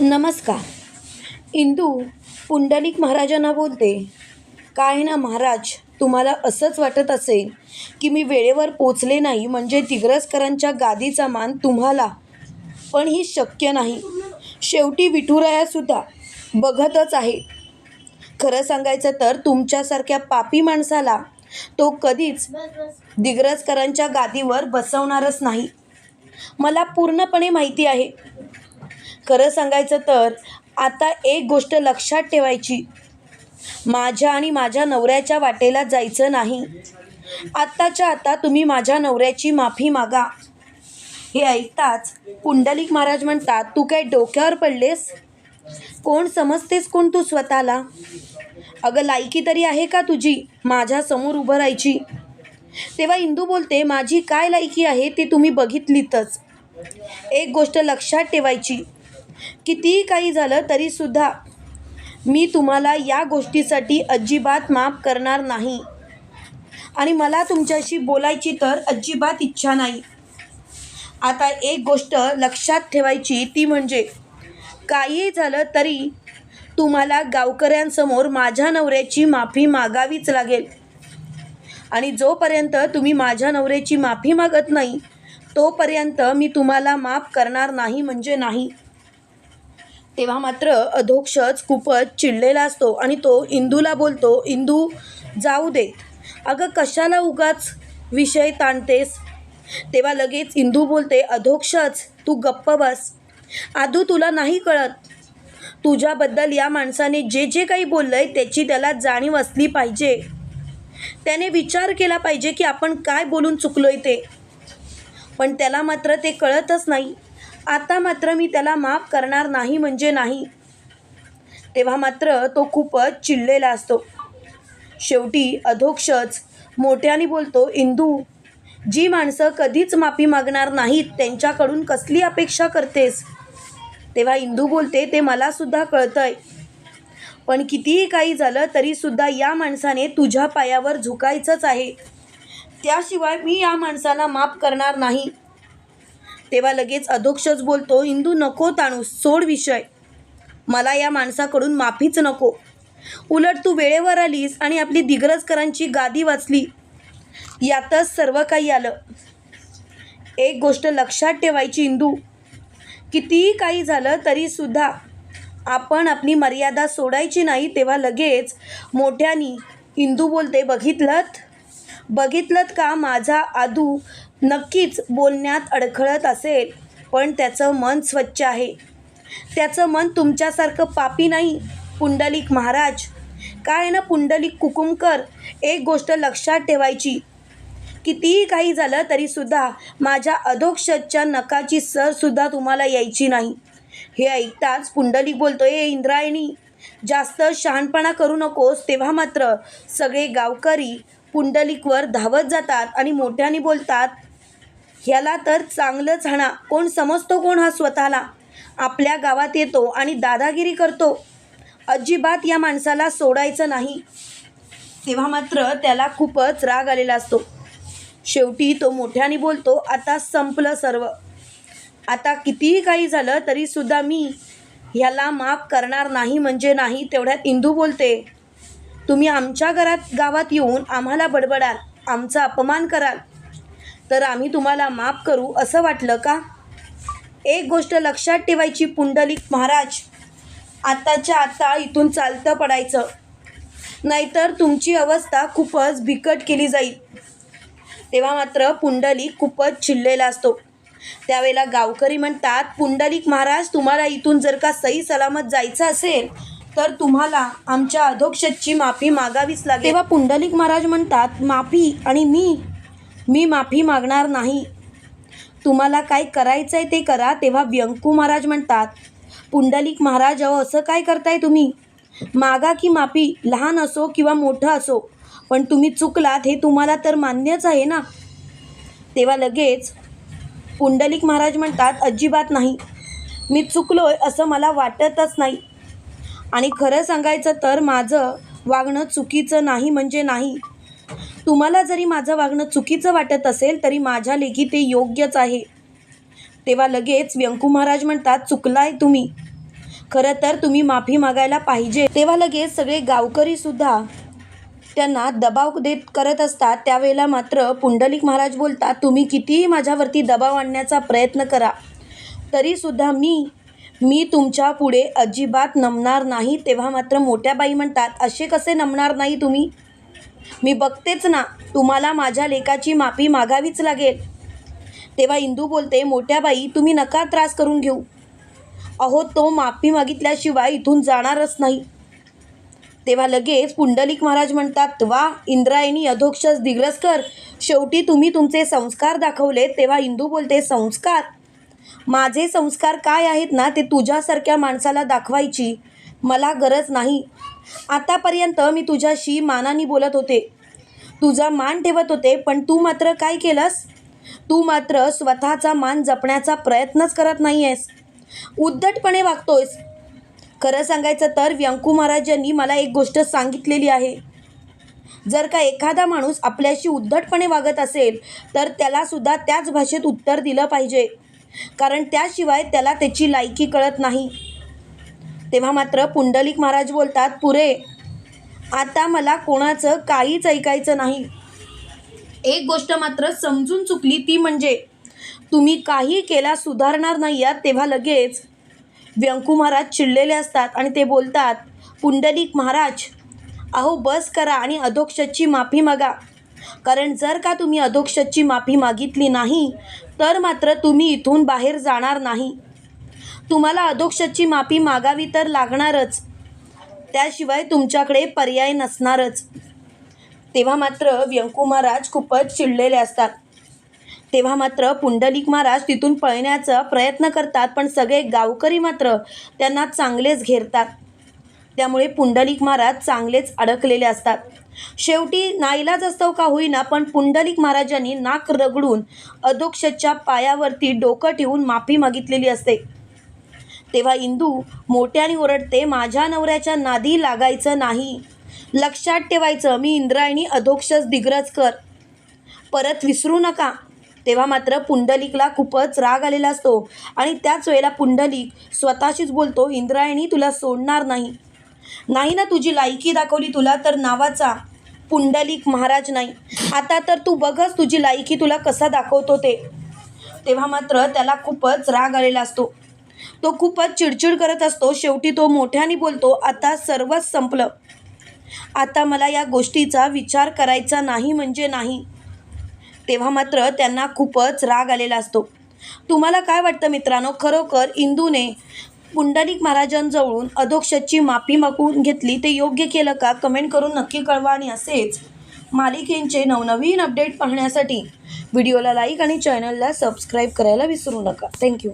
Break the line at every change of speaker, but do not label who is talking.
नमस्कार. इंदू पुंडलिक महाराजांना बोलते काय ना महाराज तुम्हाला असंच वाटत असेल की मी वेळेवर पोचले नाही म्हणजे दिग्रसकरांच्या गादीचा मान तुम्हाला? पण ही शक्य नाही. शेवटी विठुरायासुद्धा बघतच आहे. खरं सांगायचं तर तुमच्यासारख्या पापी माणसाला तो कधीच दिग्रसकरांच्या गादीवर बसवणारच नाही. मला पूर्णपणे माहिती आहे खरं सांगायचं तर आता एक गोष्ट लक्षात ठेवायची. माझ्या आणि माझ्या नवऱ्याच्या वाटेला जायचं नाही. आत्ताच्या आता तुम्ही माझ्या नवऱ्याची माफी मागा. हे ऐकताच पुंडलिक महाराज म्हणतात तू काय डोक्यावर पडलेस? कोण समजतेस कोण तू स्वतःला? अगं लायकी तरी आहे का तुझी? माझ्यासमोर उभं राहायची. तेव्हा इंदू बोलते माझी काय लायकी आहे ते तुम्ही बघितलीतच. एक गोष्ट लक्षात ठेवायची. कितीही काही झालं तरीसुद्धा मी तुम्हाला या गोष्टीसाठी अजिबात माफ करणार नाही. आणि मला तुमच्याशी बोलायची तर अजिबात इच्छा नाही. आता एक गोष्ट लक्षात ठेवायची ती म्हणजे काहीही झालं तरी तुम्हाला गावकऱ्यांसमोर माझ्या नवऱ्याची माफी मागावीच लागेल. आणि जोपर्यंत तुम्ही माझ्या नवऱ्याची माफी मागत नाही तोपर्यंत मी तुम्हाला माफ करणार नाही म्हणजे नाही. तेव्हा मात्र अधोक्षच खूपच चिडलेला असतो आणि तो इंदूला बोलतो इंदू जाऊ देत अगं कशाला उगाच विषय ताणतेस? तेव्हा लगेच इंदू बोलते अधोक्षच तू गप्प बस. आदू तुला नाही कळत. तुझ्याबद्दल या माणसाने जे जे काही बोललं आहे त्याची त्याला जाणीव असली पाहिजे. त्याने विचार केला पाहिजे की आपण काय बोलून चुकलो आहे ते. पण त्याला मात्र ते कळतच नाही. आता मात्र मी त्याला माफ करणार नाही म्हणजे नाही. तेव्हा मात्र तो खूपच चिडलेला असतो. शेवटी अधोक्षच मोठ्याने बोलतो इंदू जी माणसं कधीच माफी मागणार नाहीत त्यांच्याकडून कसली अपेक्षा करतेस? तेव्हा इंदू बोलते ते मलासुद्धा कळतंय. पण कितीही काही झालं तरीसुद्धा या माणसाने तुझ्या पायावर झुकायचंच आहे. त्याशिवाय मी या माणसाला माफ करणार नाही. तेव्हा लगेच अधोक्षच बोलतो इंदू नको ताणू सोड विषय. मला या माणसाकडून माफीच नको. उलट तू वेळेवर आलीस आणि आपली दिग्रजकरांची गादी वाचली. यातच सर्व काही आलं. एक गोष्ट लक्षात ठेवायची इंदू. कितीही काही झालं तरीसुद्धा आपण आपली मर्यादा सोडायची नाही तेव्हा लगेच मोठ्यानी इंदू बोलते बघितलंत? बघितलंत का माझा आदू नक्कीच बोलण्यात अडखळत असेल पण त्याचं मन स्वच्छ आहे. त्याचं मन तुमच्यासारखं पापी नाही पुंडलिक महाराज. काय ना पुंडलिक कुकुमकर एक गोष्ट लक्षात ठेवायची. कितीही काही झालं तरीसुद्धा माझ्या अधोक्षच्या नकाची सरसुद्धा तुम्हाला यायची नाही. हे ऐकताच पुंडलिक बोलतो ए इंद्रायणी जास्त शहाणपणा करू नकोस तेव्हा मात्र सगळे गावकरी पुंडलिकवर धावत जातात आणि मोठ्याने बोलतात ह्याला तर चांगलंच हाणा. कोण समजतो कोण हा स्वतःला? आपल्या गावात येतो आणि दादागिरी करतो. अजिबात या माणसाला सोडायचं नाही. तेव्हा मात्र त्याला खूपच राग आलेला असतो. शेवटी तो मोठ्याने बोलतो आता संपलं सर्व. आता कितीही काही झालं तरीसुद्धा मी ह्याला माफ करणार नाही म्हणजे नाही तेवढ्यात इंदू बोलते. तुम्ही आमच्या घरात गावात येऊन आम्हाला बडबडाल आमचा अपमान कराल. तर आम्ही तुम्हाला माफ करू असं वाटलं का? एक गोष्ट लक्षात ठेवायची पुंडलिक महाराज. आताच्या आता इथून चालतं पडायचं. नाहीतर तुमची अवस्था खूपच बिकट केली जाईल. तेव्हा मात्र पुंडलिक खूपच चिडलेला असतो. त्यावेळेला गावकरी म्हणतात पुंडलिक महाराज तुम्हाला इथून जर का सही सलामत जायचं असेल तर तुम्हाला आमच्या अधोक्षची माफी मागावीच लागेल. तेव्हा पुंडलिक महाराज म्हणतात माफी आणि मी मी माफी मागणार नाही. तुम्हाला काय करायचं आहे ते करा तेव्हा व्यंकू महाराज म्हणतात पुंडलिक महाराज अहो असं काय करताय तुम्ही? मागा की माफी लहान असो किंवा मोठं असो पण तुम्ही चुकलात हे तुम्हाला तर मान्यच आहे ना? तेव्हा लगेच पुंडलिक महाराज म्हणतात अजिबात नाही. मी चुकलोय असं मला वाटतच नाही. आणि खरं सांगायचं तर माझं वागणं चुकीचं नाही म्हणजे नाही. तुम्हाला जरी माझं वागणं चुकीचं वाटत असेल तरी माझ्या लेखी ते योग्यच आहे. तेव्हा लगेच व्यंकू महाराज म्हणतात चुकलाय तुम्ही. खरं तर तुम्ही माफी मागायला पाहिजे. तेव्हा लगेच सगळे गावकरी सुद्धा त्यांना दबाव देत करत असतात. त्यावेळेला मात्र पुंडलिक महाराज बोलतात तुम्ही कितीही माझ्यावरती दबाव आणण्याचा प्रयत्न करा. तरीसुद्धा मी मी तुमच्यापुढे अजिबात नमणार नाही. तेव्हा मात्र मोठ्या बाई म्हणतात असे कसे नमणार नाही तुम्ही? मी बघतेच ना तुम्हाला माझ्या लेखाची माफी मागावीच लागेल. तेव्हा इंदू बोलते मोठ्या बाई तुम्ही नका त्रास करून घेऊ. अहो तो माफी मागितल्याशिवाय इथून जाणारच नाही. तेव्हा लगेच पुंडलिक महाराज म्हणतात वा इंद्रायणी अधोक्षस दिग्रसकर. शेवटी तुम्ही तुमचे संस्कार दाखवले. तेव्हा इंदू बोलते संस्कार? माझे संस्कार काय आहेत ना ते तुझ्यासारख्या माणसाला दाखवायची. मला गरज नाही. आतापर्यंत मी तुझ्याशी मानाने बोलत होते. तुझा मान ठेवत होते पण तू मात्र काय केलंस? तू मात्र स्वतःचा मान जपण्याचा प्रयत्नच करत नाही आहेस उद्धटपणे वागतोयस. खरं सांगायचं तर व्यंकू महाराज यांनी मला एक गोष्ट सांगितलेली आहे. जर का एखादा माणूस आपल्याशी उद्धटपणे वागत असेल तर त्यालासुद्धा त्याच भाषेत उत्तर दिलं पाहिजे. कारण त्याशिवाय त्याला त्याची लायकी कळत नाही. तेव्हा मात्र पुंडलिक महाराज बोलतात पुरे आता मला कोणाचं काहीच ऐकायचं नाही. एक गोष्ट मात्र समजून चुकली ती म्हणजे तुम्ही काही केला सुधारणार नाही आहात तेव्हा लगेच व्यंकू महाराज चिडलेले असतात आणि ते बोलतात पुंडलिक महाराज अहो बस करा आणि अधोक्षची माफी मागा. कारण जर का तुम्ही अधोक्षची माफी मागितली नाही तर मात्र तुम्ही इथून बाहेर जाणार नाही. तुम्हाला अधोक्षतची माफी मागावी तर लागणारच. त्याशिवाय तुमच्याकडे पर्याय नसणारच. तेव्हा मात्र व्यंकू महाराज खूपच चिडलेले असतात. तेव्हा मात्र पुंडलिक महाराज तिथून पळण्याचा प्रयत्न करतात पण सगळे गावकरी मात्र त्यांना चांगलेच घेरतात. त्यामुळे पुंडलिक महाराज चांगलेच अडकलेले असतात. शेवटी नाईलाज असतो का होईना पण पुंडलिक महाराजांनी नाक रगडून अधोक्षच्या पायावरती डोकं ठेवून माफी मागितलेली असते. तेव्हा इंदू मोठ्याने ओरडते माझ्या नवऱ्याच्या नादी लागायचं नाही. लक्षात ठेवायचं मी इंद्रायणी अधोक्षस दिग्रजकर परत विसरू नका. तेव्हा मात्र पुंडलिकला खूपच राग आलेला असतो आणि त्याच वेळेला पुंडलिक स्वतःशीच बोलतो इंद्रायणी तुला सोडणार नाही. नाही ना तुझी लायकी दाखवली तुला तर नावाचा. पुंडलिक महाराज नाही. आता तर तू बघच तुझी लायकी तुला कसा दाखवतो ते. तेव्हा मात्र त्याला खूपच राग आलेला असतो. तो खूपच चिडचिड करत असतो. शेवटी तो मोठ्याने बोलतो आता सर्वच संपलं. आता मला या गोष्टीचा विचार करायचा नाही म्हणजे नाही. तेव्हा मात्र त्यांना खूपच राग आलेला असतो. तुम्हाला काय वाटतं मित्रांनो? खरोखर इंदूने पुंडलिक महाराजांजवळून अधोक्षची माफी मागून घेतली ते योग्य केलं का? कमेंट करून नक्की कळवा आणि असेच मालिकेंचे नवनवीन अपडेट पाहण्यासाठी व्हिडिओला लाईक आणि चॅनलला सबस्क्राईब करायला विसरू नका. थँक्यू.